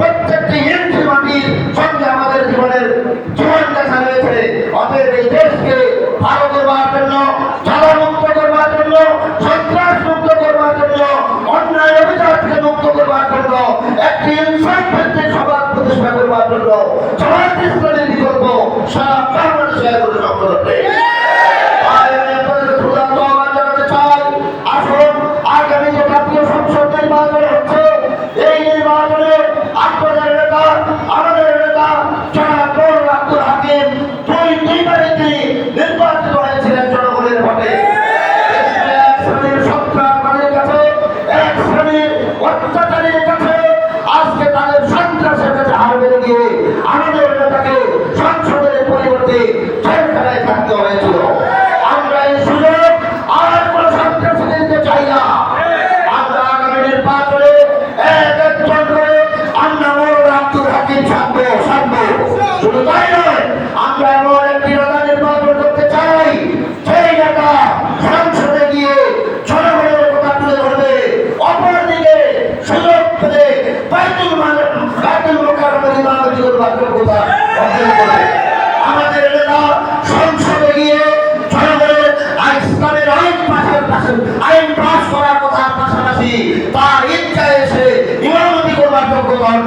প্রত্যেকটি ইঞ্চি মাটির সঙ্গে আমাদের জীবনের জীবন দেখা রয়েছে অতএব এই দেশকে ভালো করবার জন্য জ্বালা মুক্ত করবার জন্য সন্ত্রাস মুক্ত করবার জন্য, অন্যায় অভিযোগ থেকে মুক্ত করবার জন্য, একটি ইনসান ভিত্তিক সমাজ প্রতিষ্ঠা করবার জন্য, সমাজ ইসলামের বিকল্প সারা বাংলাদেশে সম্ভব পরিবর্তে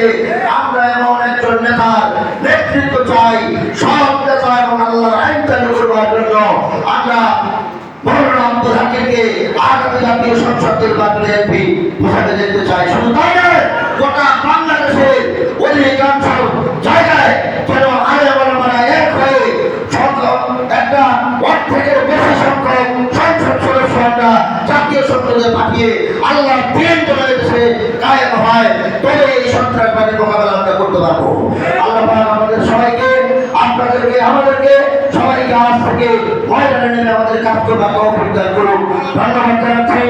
বোঝাতে আমরা এমন একজন নেতার নেতৃত্ব চাই সব নেতা এবং আল্লাহর আইন চালু করবার জন্য। আমরা মৌলানা আব্দুল আগামী জাতীয় সংসদ নির্বাচনে এমপি হিসাবে দেখতে একটা বেশি সংখ্যক সংসদ জাতীয় সংসদে পাঠিয়ে আল্লাহ প্রেম দেশে কায়েম হয়, তবে এই সন্ত্রাসবাদের মোকাবেলা আমরা করতে পারব। আল্লাহ আমাদের সবাইকে, আপনাদেরকে, আমাদেরকে সবাইকে আজ থেকে ময়দানে নেমে আমাদের কাজ করবার পরিচয় করুন। ধন্যবাদ জানাচ্ছি।